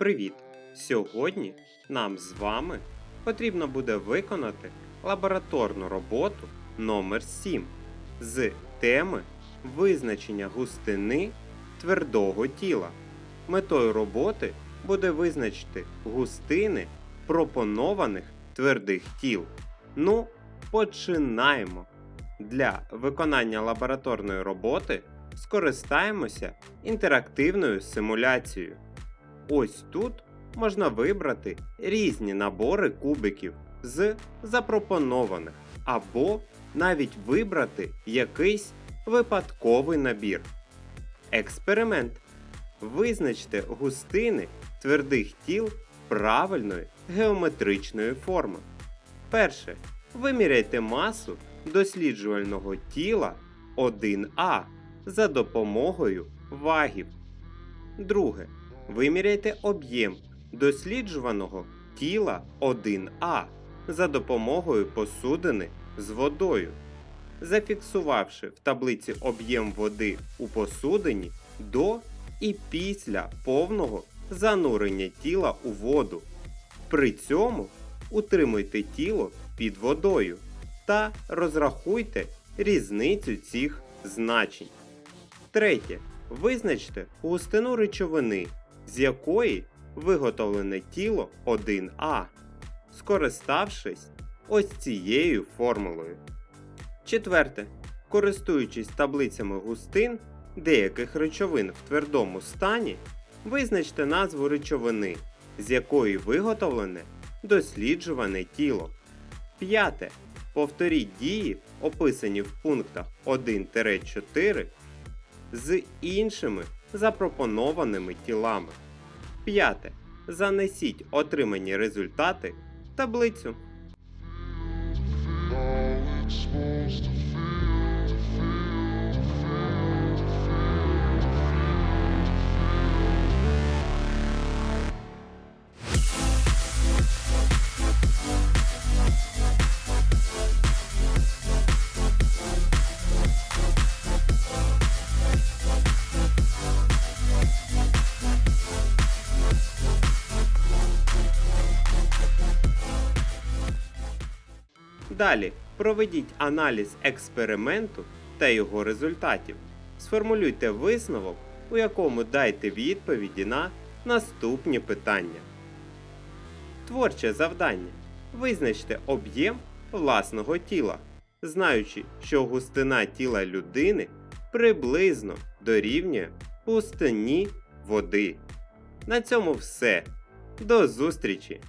Привіт! Сьогодні нам з вами потрібно буде виконати лабораторну роботу номер 7 з теми визначення густини твердого тіла. Метою роботи буде визначити густини пропонованих твердих тіл. Ну, починаємо! Для виконання лабораторної роботи скористаємося інтерактивною симуляцією. Ось тут можна вибрати різні набори кубиків з запропонованих, або навіть вибрати якийсь випадковий набір. Експеримент. Визначте густини твердих тіл правильної геометричної форми. Перше. Виміряйте масу досліджувального тіла 1А за допомогою вагів. Друге. Виміряйте об'єм досліджуваного тіла 1А за допомогою посудини з водою, зафіксувавши в таблиці об'єм води у посудині до і після повного занурення тіла у воду. При цьому утримуйте тіло під водою та розрахуйте різницю цих значень. Третє. Визначте густину речовини, з якої виготовлене тіло 1А, скориставшись ось цією формулою. Четверте. Користуючись таблицями густин деяких речовин в твердому стані, визначте назву речовини, з якої виготовлене досліджуване тіло. П'яте. Повторіть дії, описані в пунктах 1-4 з іншими запропонованими тілами. П'яте. Занесіть отримані результати в таблицю. Далі проведіть аналіз експерименту та його результатів. Сформулюйте висновок, у якому дайте відповіді на наступні питання. Творче завдання. Визначте об'єм власного тіла, знаючи, що густина тіла людини приблизно дорівнює густині води. На цьому все. До зустрічі!